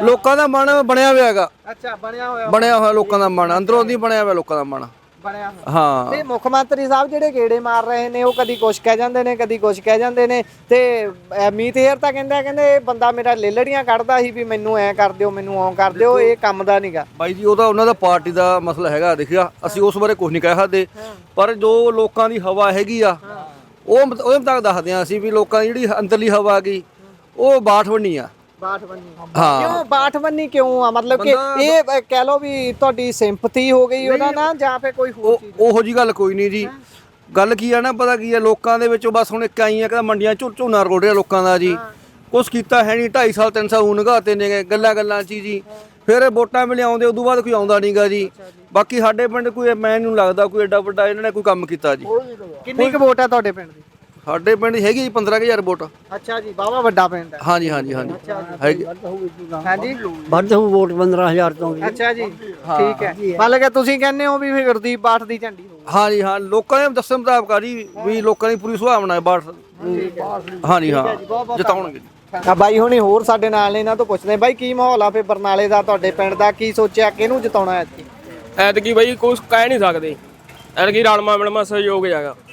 ਲੋਕਾਂ ਦਾ ਮਨ ਬਣਿਆ ਹੋਇਆ ਹੈਗਾ
ਅੱਛਾ ਬਣਿਆ ਹੋਇਆ।
ਬਣਿਆ ਹੋਇਆ ਲੋਕਾਂ ਦਾ ਮਨ ਅੰਦਰੋਂ ਦੀ ਬਣਿਆ ਹੋਇਆ ਲੋਕਾਂ ਦਾ ਮਨ।
ਬਣਿਆ।
ਹਾਂ।
ਤੇ ਮੁੱਖ ਮੰਤਰੀ ਸਾਹਿਬ ਜਿਹੜੇ ਗੇੜੇ ਮਾਰ ਰਹੇ ਨੇ ਉਹ ਕਦੀ ਕੁਛ ਕਹਿ ਜਾਂਦੇ ਨੇ ਕਦੀ ਕੁਛ ਕਹਿ ਜਾਂਦੇ ਨੇ। ਤੇ ਅਹ, ਮੀਤ ਹੇਅਰ ਤਾਂ ਕਹਿੰਦਾ ਕਹਿੰਦੇ ਇਹ ਬੰਦਾ ਮੇਰਾ ਲੇਲੜੀਆਂ ਕੱਢਦਾ ਸੀ ਵੀ ਮੈਨੂੰ ਐ ਕਰ ਦਿਓ ਮੈਨੂੰ ਓਂ ਕਰ ਦਿਓ ਇਹ ਕੰਮ ਦਾ ਨਹੀਂਗਾ
ਬਾਈ ਜੀ ਉਹਦਾ ਉਹਨਾਂ ਦਾ ਪਾਰਟੀ ਦਾ ਮਸਲਾ ਹੈਗਾ ਦੇਖਿਆ ਅਸੀਂ ਉਸ ਬਾਰੇ ਕੁਝ ਨਹੀਂ ਕਹਿ ਸਕਦੇ। ਪਰ ਜੋ ਲੋਕਾਂ ਦੀ ਹਵਾ ਹੈਗੀ ਆ ਉਹ ਉਹਦੇ ਮੁਤਾਬਕ ਦੱਸਦੇ ਆ ਅਸੀਂ ਵੀ ਲੋਕਾਂ ਦੀ ਜਿਹੜੀ ਅੰਦਰਲੀ ਹਵਾ ਆ ਗਈ ਉਹ ਬਾਠਵਣੀ ਆ।
ਬਾਠਬੰਨੀ
ਹਾਂ।
ਕਿਉਂ? ਕਿਉਂ ਆ? ਮਤਲਬ ਕਿ ਇਹ ਕਹਿ ਲਓ ਵੀ ਤੁਹਾਡੀ ਸਿੰਪਥੀ ਹੋ ਗਈ ਉਹਦਾ ਨਾਲ ਜਾਂ ਫਿਰ ਕੋਈ ਹੋਰ
ਉਹ ਉਹੋ ਜੀ ਗੱਲ ਕੋਈ ਨਹੀਂ ਜੀ। ਗੱਲ ਕੀ ਆ ਨਾ ਪਤਾ ਕੀ ਆ? ਲੋਕਾਂ ਦੇ ਵਿੱਚੋਂ ਬਸ ਹੁਣ ਇੱਕ ਆਈ ਆ ਕਿ ਮੰਡੀਆਂ ਝੋ ਝੋਨਾ ਰੋੜ ਰਿਹਾ ਲੋਕਾਂ ਦਾ ਜੀ। ਕੁਛ ਕੀਤਾ ਹੈ ਨਹੀਂ 2.5 ਸਾਲ 3 ਸਾਲ ਉਹ ਨਗਾਤੇ ਨੇ ਗੱਲਾਂ ਗੱਲਾਂ ਚ ਜੀ। ਫਿਰ ਵੋਟਾਂ ਵੇਲੇ ਆਉਂਦੇ ਉਦੋਂ ਬਾਅਦ ਕੋਈ ਆਉਂਦਾ ਨਹੀਂਗਾ ਜੀ। ਬਾਕੀ ਸਾਡੇ ਪਿੰਡ ਕੋਈ ਮੈਂ ਨਹੀਂ ਲੱਗਦਾ ਕੋਈ ਐਡਾ ਵੱਡਾ ਇਹਨਾਂ ਨੇ ਕੋਈ ਕੰਮ ਕੀਤਾ ਜੀ।
ਕਿੰਨੀ ਕੁ ਵੋਟ ਹੈ ਤੁਹਾਡੇ ਪਿੰਡ ਦੀ?
ਸਾਡੇ ਪਿੰਡ ਦੀ ਹੈਗੀ ਜੀ 15000 ਵੋਟ।
ਅੱਛਾ ਜੀ ਬਾਵਾ ਵੱਡਾ ਪਿੰਡ ਹੈ।
ਹਾਂਜੀ ਹਾਂਜੀ ਹਾਂਜੀ। ਹੈਗੀ।
ਹਾਂਜੀ?
ਵੱਧ ਹੋਊ ਵੋਟ 15000 ਤੋਂ ਵੀ
ਅੱਛਾ ਜੀ ਠੀਕ ਹੈ। ਮਤਲਬ ਕਿ ਤੁਸੀਂ ਕਹਿੰਦੇ ਹੋ ਵੀ ਫਿਰ ਗੁਰਦੀਪ ਬਾਠ ਦੀ ਝੰਡੀ ਹੋਊ।
ਹਾਂਜੀ ਹਾਂ ਲੋਕਾਂ ਦੇ ਦੱਸਣ ਮੁਤਾਬਕ ਆ ਜੀ ਵੀ ਲੋਕਾਂ ਦੀ ਪੂਰੀ ਸੁਭਾਵਨਾ ਹੈ ਬਾੜ ਹਾਂਜੀ ਹਾਂ ਜਿਤਾਉਣਗੇ
ਆ ਬਾਈ ਹੁਣੀ ਹੋਰ ਸਾਡੇ ਨਾਲ ਨੇ ਇਹਨਾਂ ਤੋਂ ਪੁੱਛਦੇ ਬਾਈ ਕੀ ਮਾਹੌਲ ਆ ਫੇ ਬਰਨਾਲੇ ਦਾ ਤੁਹਾਡੇ ਪਿੰਡ ਦਾ? ਕੀ ਸੋਚਿਆ ਕਿਹਨੂੰ ਜਿਤਾਉਣਾ ਐਤਕੀ
ਐਤਕੀ ਬਈ ਕੁਝ ਕਹਿ ਨਹੀਂ ਸਕਦੇ। ਐਤਕੀ ਰਲਮਾ ਮਿਲਮਾ ਸਹਿਯੋਗ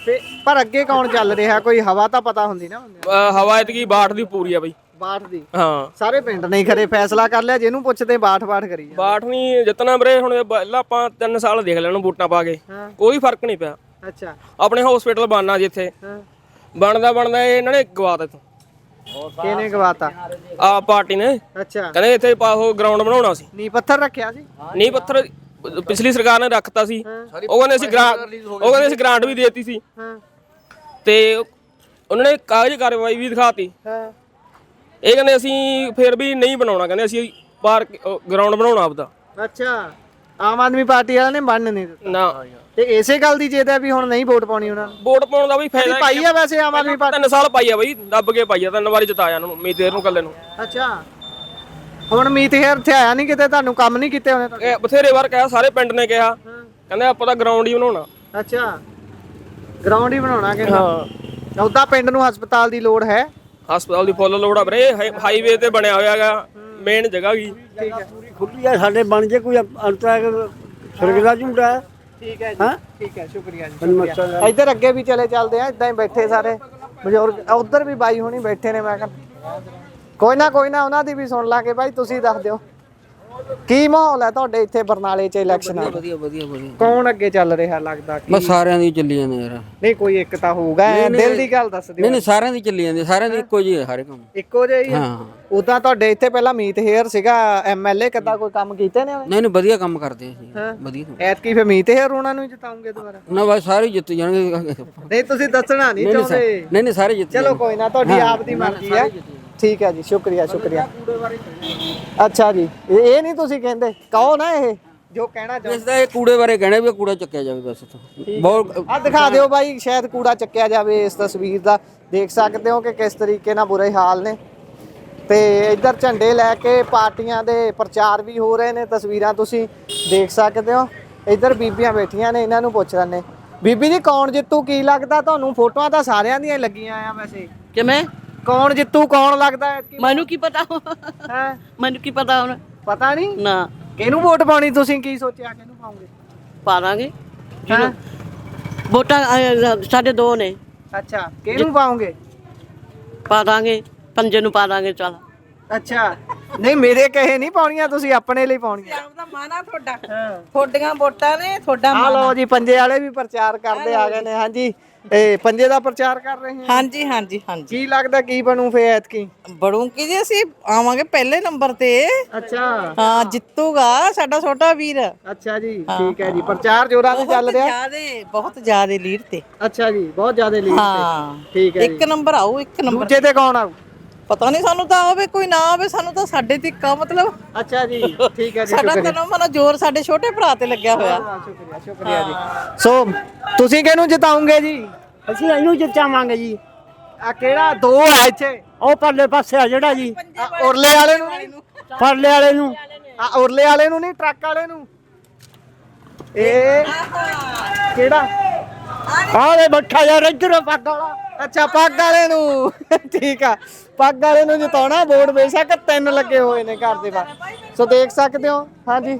ਤੇ ਪਰ ਅੱਗੇ ਕੌਣ ਚੱਲ ਰਿਹਾ? ਕੋਈ ਹਵਾ ਤਾਂ ਪਤਾ ਹੁੰਦੀ ਨਾ ਹੁੰਦੀ।
ਅਹ ਹਵਾ ਬਾਠ ਦੀ ਪੂਰੀ ਆ ਬਈ।
ਬਾਠ ਦੀ?
ਹਾਂ।
ਸਾਰੇ ਪਿੰਡ ਨੇ ਹੀ ਖਰੇ ਫੈਸਲਾ ਕਰ ਲਿਆ ਜਿਹਨੂੰ ਪੁੱਛਦੇ ਬਾਠ ਬਾਠ ਕਰੀ ਜਾਂਦੇ।
ਬਾਠ ਨਹੀਂ ਜਿੱਤਣਾ ਵੀਰੇ ਹੁਣ ਪਹਿਲਾਂ ਆਪਾਂ 3 ਸਾਲ ਦੇਖ ਲੈਣ ਵੋਟਾਂ ਪਾ ਕੇ।
ਹਾਂ।
ਕੋਈ ਫ਼ਰਕ ਨਹੀਂ ਪਿਆ।
ਅੱਛਾ।
ਆਪਣੇ ਹਸਪੀਟਲ ਬਣਨਾ ਜੀ ਇੱਥੇ।
ਹਾਂ।
ਬਣਦਾ ਬਣਦਾ ਇਹ ਇਹਨਾਂ ਨੇ ਗਵਾ ਦਿੱਤਾ
ਕਿਹਨੇ ਗਵਾਤਾ?
ਆ ਪਾਰਟੀ ਨੇ।
ਅੱਛਾ।
ਕਹਿੰਦੇ ਇੱਥੇ ਪਾ ਉਹ ਗਰਾਊਂਡ ਬਣਾਉਣਾ ਸੀ।
ਨੀ ਪੱਥਰ ਰੱਖਿਆ ਸੀ?
ਨਹੀਂ ਪੱਥਰ ਪਿਛਲੀ ਸਰਕਾਰ ਨੇ ਰੱਖਤਾ ਸੀ। ਉਹ ਕਹਿੰਦੇ ਅਸੀਂ ਗ੍ਰਾਂਟ ਉਹ ਕਹਿੰਦੇ ਅਸੀਂ ਗ੍ਰਾਂਟ ਵੀ ਦੇਤੀ ਸੀ।
ਹਾਂ।
ਤੇ ਉਹਨਾਂ ਨੇ ਕਾਗਜ਼ ਕਾਰਵਾਈ ਵੀ ਦਿਖਾਤੀ।
ਹਾਂ।
ਇਹ ਕਹਿੰਦੇ ਅਸੀਂ ਫਿਰ ਵੀ ਨਹੀਂ ਬਣਾਉਣਾ ਕਹਿੰਦੇ ਅਸੀਂ ਪਾਰਕ ਗਰਾਊਂਡ ਬਣਾਉਣਾ ਆਪਦਾ।
ਅੱਛਾ। ਆਮ ਆਦਮੀ ਪਾਰਟੀ ਵਾਲਿਆਂ ਨੇ ਮੰਨ ਨਹੀਂ ਦਿੱਤਾ।
ਨਾ।
ਤੇ ਇਸੇ ਗੱਲ ਦੀ ਜਿੱਦ ਹੈ ਵੀ ਹੁਣ ਨਹੀਂ ਵੋਟ ਪਾਉਣੀ ਉਹਨਾਂ ਨੂੰ।
ਵੋਟ ਪਾਉਣ ਦਾ ਵੀ ਫਾਇਦਾ
ਪਾਈ ਆ ਵੈਸੇ ਆਮ ਆਦਮੀ ਪਾਰਟੀ
ਤਿੰਨ ਸਾਲ ਪਾਈ ਆ ਬਈ ਦੱਬ ਕੇ ਪਾਈ ਆ ਤਿੰਨ ਵਾਰੀ ਜਿਤਾਇਆ ਉਹਨਾਂ ਨੂੰ ਮੀਤੇਰ ਨੂੰ ਕੱਲੇ ਨੂੰ।
ਅੱਛਾ। ਹੁਣ ਮੀਤ ਹੇਰ ਇੱਥੇ ਆਇਆ ਨਹੀਂ ਕਿਤੇ ਤੁਹਾਨੂੰ ਕੰਮ ਨਹੀਂ ਕੀਤੇ ਹੋਣੇ ਤੁਹਾਡੇ?
ਇਹ ਬਥੇਰੇ ਵਾਰ ਕਿਹਾ ਸਾਰੇ ਪਿੰਡ ਨੇ ਕਿਹਾ। ਕਹਿੰਦੇ ਆਪਾਂ ਤਾਂ ਗਰਾਊਂਡ ਹੀ ਬਣਾਉਣਾ।
ਅੱਛਾ। ਗਰਾਊਂਡ ਹੀ ਬਣਾਉਣਾ ਕਿ ਹਾਂ। ਉਹਦਾ ਪਿੰਡ ਨੂੰ ਹਸਪਤਾਲ ਦੀ ਲੋੜ ਹੈ?
ਹਸਪਤਾਲ ਦੀ ਫੁੱਲ ਲੋੜ ਆ ਵੀਰੇ ਹਾਈਵੇ ਤੇ ਬਣਿਆ ਹੋਇਆ ਹੈਗਾ ਮੇਨ ਜਗ੍ਹਾ
ਠੀਕ ਹੈ।
ਖੁੱਲੀ ਹੈ ਸਾਡੇ ਬਣ ਜੇ ਕੋਈ ਅੰਤਰਾ ਸਰਗ ਦਾ ਝੂਟਾ ਹੈ
ਠੀਕ ਹੈ ਜੀ।
ਹਾਂ?
ਠੀਕ ਹੈ ਸ਼ੁਕਰੀਆ ਜੀ ਸ਼ੁਕਰੀਆ। ਇੱਧਰ ਅੱਗੇ ਵੀ ਚਲੇ ਚੱਲਦੇ ਆ ਇਦਾਂ ਹੀ ਬੈਠੇ ਸਾਰੇ। ਬਜ਼ੁਰਗ ਉਧਰ ਵੀ ਬਾਈ ਹੁਣੀ ਬੈਠੇ ਨੇ ਮੈਂ ਕਿਹਾ ਕੋਈ ਨਾ ਕੋਈ ਨਾ ਉਹਨਾਂ ਦੀ ਵੀ ਸੁਣ ਲਾਂਗੇ ਬਾਈ ਤੁਸੀਂ ਦੱਸ ਦਿਓ। ਕੀ ਮਾਹੌਲ ਹੈ ਤੁਹਾਡੇ ਇੱਥੇ ਬਰਨਾਲੇ 'ਚ ਇਲੈਕਸ਼ਨ ਆ
ਵਧੀਆ ਵਧੀਆ ਵਧੀਆ।
ਕੌਣ ਅੱਗੇ ਚੱਲ ਰਿਹਾ ਲੱਗਦਾ ਕੀ
ਬਸ ਸਾਰਿਆਂ ਦੀ ਚੱਲੀ ਜਾਂਦੇ ਯਾਰ।
ਨਹੀਂ ਕੋਈ ਇੱਕ ਤਾਂ ਹੋਊਗਾ ਐਂ ਦਿਲ ਦੀ ਗੱਲ ਦੱਸ ਦਿਓ।
ਨਹੀਂ ਨਹੀਂ ਸਾਰਿਆਂ ਦੀ ਚੱਲੀ ਜਾਂਦੀ ਸਾਰਿਆਂ ਦੀ ਇੱਕੋ ਜਿਹੀ ਹੈ ਹਰ ਕੰਮ।
ਇੱਕੋ ਜਿਹਾ ਹੀ ਆ
ਹਾਂ
ਉਦਾਂ ਤੁਹਾਡੇ ਇੱਥੇ ਪਹਿਲਾਂ ਮੀਤ ਹੇਅਰ ਸੀਗਾ ਐਮਐਲਏ ਕਿੱਦਾਂ ਕੋਈ ਕੰਮ ਕੀਤੇ ਨੇ ਉਹਨੇ?
ਨਹੀਂ ਨਹੀਂ ਵਧੀਆ ਕੰਮ ਕਰਦੇ
ਹਾਂ।
ਵਧੀਆ ਕੰਮ।
ਐਤਕੀ ਫੇ ਮੀਤ ਹੇਅਰ ਉਹਨਾਂ ਨੂੰ ਹੀ ਜਿਤਾਉਂਗੇ ਦੁਬਾਰਾ?
ਨਾ ਬਸ ਸਾਰੇ ਜਿੱਤ ਜਾਣਗੇ। ਨਹੀਂ
ਨਹੀਂ ਤੁਸੀਂ ਦੱਸਣਾ ਨਹੀਂ
ਨਹੀਂ
ਚਾਹੁੰਦੇ।
ਨਹੀਂ ਨਹੀਂ ਸਾਰੇ ਜਿੱਤ
ਚਲੋ ਕੋਈ ਨਾ ਤੁਹਾਡੀ ਆਪ ਦੀ ਮਰਜ਼ੀ ਹੈ। ਠੀਕ ਹੈ ਜੀ ਸ਼ੁਕਰੀਆ ਸ਼ੁਕਰੀਆ। ਅੱਛਾ ਜੀ ਇਹ ਇਹ ਨਹੀਂ ਤੁਸੀਂ ਕਹਿੰਦੇ ਕਹੋ ਨਾ ਇਹ? ਜੋ ਕਹਿਣਾ ਚਾਹੁੰਦੇ।
ਇਸ ਦਾ ਇਹ ਕੂੜੇ ਬਾਰੇ ਕਹਿਣਾ ਵੀ ਕੂੜਾ ਚੱਕਿਆ ਜਾਵੇ ਬਸ ਇੱਥੋਂ। ਬਹੁਤ
ਆ ਦਿਖਾ ਦਿਓ ਬਾਈ ਸ਼ਾਇਦ ਕੂੜਾ ਚੱਕਿਆ ਜਾਵੇ ਇਸ ਤਸਵੀਰ ਦਾ। ਦੇਖ ਸਕਦੇ ਹੋ ਕਿ ਕਿਸ ਤਰੀਕੇ ਨਾਲ ਬੁਰੇ ਹਾਲ ਨੇ। ਤੇ ਇੱਧਰ ਝੰਡੇ ਲੈ ਕੇ ਪਾਰਟੀਆਂ ਦੇ ਪ੍ਰਚਾਰ ਵੀ ਹੋ ਰਹੇ ਨੇ ਤਸਵੀਰਾਂ ਤੁਸੀਂ ਦੇਖ ਸਕਦੇ ਹੋ। ਇੱਧਰ ਬੀਬੀਆਂ ਬੈਠੀਆਂ ਨੇ ਇਹਨਾਂ ਨੂੰ ਪੁੱਛ ਰਹੇ ਨੇ ਬੀਬੀ ਜੀ ਕੌਣ ਜਿੱਤੂ ਕੀ ਲੱਗਦਾ? ਤੁਹਾਨੂੰ ਫੋਟੋਆਂ ਤਾਂ ਸਾਰਿਆਂ ਦੀਆਂ ਲੱਗੀਆਂ ਆ ਵੈਸੇ।
ਕਿਵੇਂ?
ਕੌਣ ਜਿੱਤੂ ਕੌਣ ਲੱਗਦਾ ਹੈ?
ਮੈਨੂੰ ਕੀ ਪਤਾ?
ਹੈ?
ਮੈਨੂੰ ਕੀ ਪਤਾ ਹੁਣ?
ਪਤਾ ਨਹੀਂ?
ਨਾ।
ਕਿਹਨੂੰ ਵੋਟ ਪਾਉਣੀ ਤੁਸੀਂ? ਕੀ ਸੋਚਿਆ? ਕਿਹਨੂੰ ਪਾਉਂਗੇ?
ਪਾ ਦਾਂਗੇ।
ਹੈਂ?
ਵੋਟਾਂ ਅਹ, ਸਾਡੇ ਦੋ ਨੇ।
ਅੱਛਾ ਕਿਹਨੂੰ ਪਾਉਂਗੇ?
ਪਾ ਦਾਂਗੇ। ਪੰਜੇ ਨੂੰ ਪਾ ਦਾਂਗੇ ਚੱਲ।
ਅੱਛਾ। ਨਹੀਂ ਮੇਰੇ ਕਹੇ ਨਹੀਂ ਪਾਉਣੀਆਂ ਤੁਸੀਂ ਆਪਣੇ ਲਈ ਪਾਉਣੀਆਂ।
ਉਹਦਾ ਮਾਨਾ ਤੁਹਾਡਾ। ਤੁਹਾਡੀਆਂ ਵੋਟਾਂ ਨੇ ਤੁਹਾਡਾ
ਆ। ਲਓ ਜੀ ਪੰਜੇ ਵਾਲੇ ਵੀ ਪ੍ਰਚਾਰ ਕਰਦੇ ਆ ਗਏ ਨੇ ਹਾਂਜੀ। ਇਹ ਪੰਜੇ ਦਾ ਪ੍ਰਚਾਰ ਕਰ ਰਹੇ ਹਾਂ?
ਹਾਂਜੀ ਹਾਂਜੀ ਹਾਂਜੀ।
ਕੀ ਲੱਗਦਾ ਕੀ ਬਣੂ ਫੇ ਐਤਕੀ?
ਬੜੂੰਕੀ ਜੀ ਅਸੀਂ ਆਵਾਂਗੇ ਪਹਿਲੇ ਨੰਬਰ ਤੇ।
ਅੱਛਾ।
ਹਾਂ ਜਿੱਤੂਗਾ ਸਾਡਾ ਛੋਟਾ ਵੀਰ।
ਅੱਛਾ ਜੀ ਠੀਕ ਹੈ ਜੀ ਪ੍ਰਚਾਰ ਜੋਰਾਂ ਤੇ ਚੱਲ ਰਿਹਾ?
ਜਿਆਦੇ ਬਹੁਤ ਜਿਆਦੇ ਲੀਡ ਤੇ।
ਅੱਛਾ ਜੀ ਬਹੁਤ ਜ਼ਿਆਦਾ ਲੀਡ
ਹਾਂ।
ਠੀਕ ਹੈ
ਇੱਕ ਨੰਬਰ ਆਊ ਇੱਕ ਨੰਬਰ।
ਦੂਜੇ ਤੇ ਕੌਣ ਆਊ?
ਪਤਾ ਨਹੀਂ ਸਾਨੂੰ ਤਾਂ ਆਵੇ ਕੋਈ ਨਾ ਆਵੇ ਸਾਨੂੰ ਤਾਂ ਸਾਡੇ ਤੇ ਇੱਕਾ ਮਤਲਬ।
ਅੱਛਾ ਜੀ ਠੀਕ ਹੈ ਜੀ
ਸਾਡਾ
ਸ਼ੁਕਰੀਆ।
ਤਨੋਂ ਮਨੋਂ ਜ਼ੋਰ ਸਾਡੇ ਛੋਟੇ ਭਰਾ ਤੇ ਲੱਗਿਆ ਹੋਇਆ।
ਸ਼ੁਕਰੀਆ ਸ਼ੁਕਰੀਆ ਜੀ। ਸੋ ਤੁਸੀਂ ਕਿਹਨੂੰ ਜਿਤਾਉਂਗੇ ਜੀ?
ਅਸੀਂ ਇਹਨੂੰ ਜਿੱਤਾਵਾਂਗੇ ਜੀ।
ਆ ਕਿਹੜਾ ਦੋ ਆ ਇੱਥੇ?
ਉਹ ਪਰਲੇ ਪਾਸੇ ਆ ਜਿਹੜਾ ਜੀ।
ਆ ਉਰਲੇ ਵਾਲੇ ਨੂੰ ਨਹੀਂ?
ਪਰਲੇ ਵਾਲੇ ਨੂੰ।
ਆ ਉਰਲੇ ਵਾਲੇ ਨੂੰ ਨਹੀਂ ਟਰੱਕ ਵਾਲੇ ਨੂੰ। ਇਹ ਕਿਹੜਾ?
ਆਲੇ ਬੱਠਾ ਯਾਰ ਇੱਧਰ ਪੱਗ ਵਾਲਾ।
ਅੱਛਾ ਪੱਗ ਵਾਲੇ ਨੂੰ। ਠੀਕ ਆ। ਪੱਗ ਵਾਲੇ ਨੂੰ ਜਿਤਾਉਣਾ ਬੋਰਡ ਬੇਸ਼ੱਕ ਤਿੰਨ ਲੱਗੇ ਹੋਏ ਨੇ ਘਰ ਦੇ ਬਾਹਰ। ਸੋ ਦੇਖ ਸਕਦੇ ਹੋ ਹਾਂਜੀ।